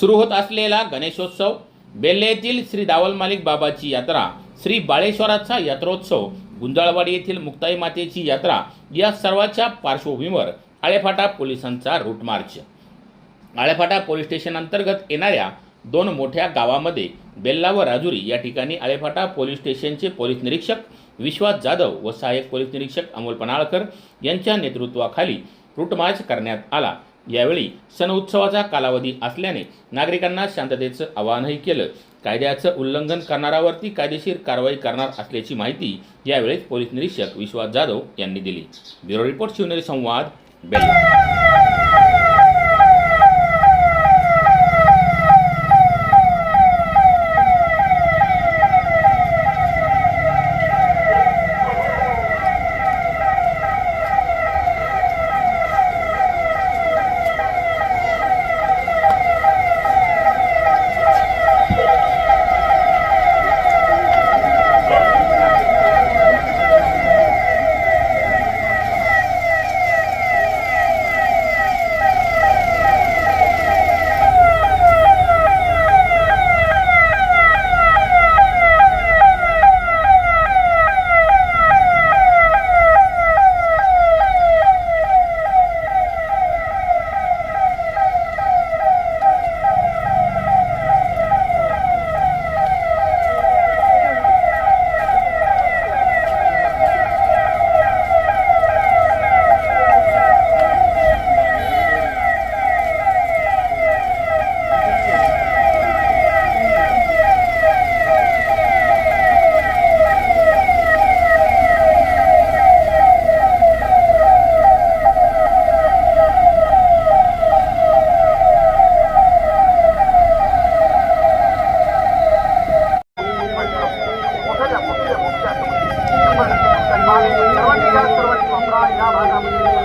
सुरू होत असलेला गणेशोत्सव बेल्ले येथील श्री दावल मालिक बाबाची यात्रा श्री बाळेश्वराचा यात्रोत्सव गुंजाळवाडी येथील मुक्ताई मातेची यात्रा या सर्वाच्या पार्श्वभूमीवर आळेफाटा पोलिसांचा route march Alephata police station अंतर्गत येणाऱ्या दोन मोठ्या गावामध्ये बेल्ला व राजुरी या ठिकाणी आळेफाटा पोलीस स्टेशनचे पोलीस निरीक्षक विश्वास जाधव व सहाय्यक पोलीस निरीक्षक अमोल पनाळकर यांच्या नेतृत्वाखाली रूट मार्च करण्यात आला. यावेळी सण उत्सवाचा कालावधी असल्याने नागरिकांना शांततेचं आवाहनही केलं. कायद्याचं उल्लंघन करणाऱ्यावरती कायदेशीर कारवाई करणार असल्याची माहिती यावेळी पोलीस निरीक्षक विश्वास जाधव यांनी दिली. ब्युरो रिपोर्ट शिवनेरी संवाद बेल्ला वापरा या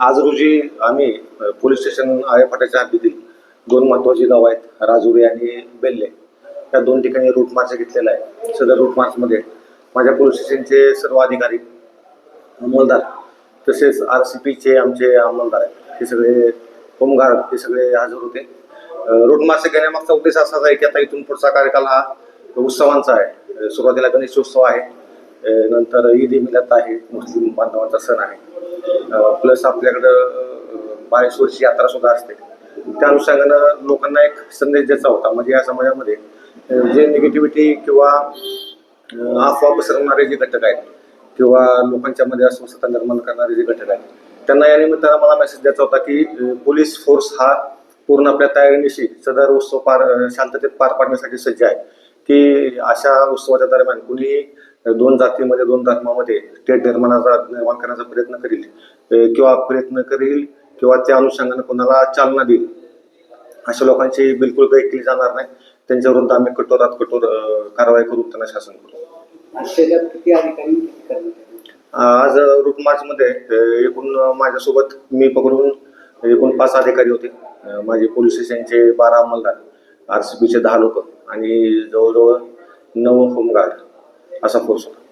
आज रोजी आम्ही पोलीस स्टेशन आळेफाट्याच्या हद्दीतील दोन महत्वाची गाव आहेत राजुरी आणि बेल्ले. या दोन ठिकाणी रूट मार्च घेतलेला आहे. सदर रूट मार्चमध्ये माझ्या पोलीस स्टेशनचे सर्व अधिकारी अंमलदार तसेच आर सी पीचे आमचे अंमलदार आहेत. हे सगळे होमगार्ड हे सगळे हजर होते. रूट मार्च घेण्यामागचा उद्देश असाच आहे की आता इथून पुढचा कार्यकाल हा उत्सवांचा आहे. सुरुवातीला सुरुवातीला गणेशोत्सव आहे. नंतर ईद ए मिलात आहे मुस्लिम बांधवांचा सण आहे. प्लस आपल्याकडं अ, बाळेश्वरची यात्रा सुद्धा असते. त्या अनुषंगानं लोकांना एक संदेश द्यायचा होता. म्हणजे या समाजामध्ये जे निगेटिव्हिटी किंवा अफवा पसरवणारे जे घटक आहेत किंवा लोकांच्या मध्ये अस्वस्थता निर्माण करणारे जे घटक आहेत त्यांना या निमित्तानं मला मेसेज द्यायचा होता की पोलीस फोर्स हा पूर्ण आपल्या तयारीनिशी सदर उत्सव पार शांततेत पार पाडण्यासाठी सज्ज आहे. की अशा उत्सवाच्या दरम्यान कुणी दोन जातीमध्ये दोन धर्मामध्ये तेढ निर्माणाचा निर्माण करण्याचा प्रयत्न करील. किंवा प्रयत्न करील किंवा त्या अनुषंगाने कोणाला चालना देईल. अशा लोकांची बिलकुल काही केली जाणार नाही. त्यांच्या विरुद्ध आम्ही कठोरात कठोर कारवाई करू त्यांना शासन करू. आज रूट मार्च मध्ये एकूण माझ्यासोबत मी पकडून एकूण पाच अधिकारी होते. माझे पोलीस स्टेशनचे बारा अंमलदार आर सी पीचे दहा लोक आणि जवळजवळ नऊ होमगार्ड. असा फोर्स होता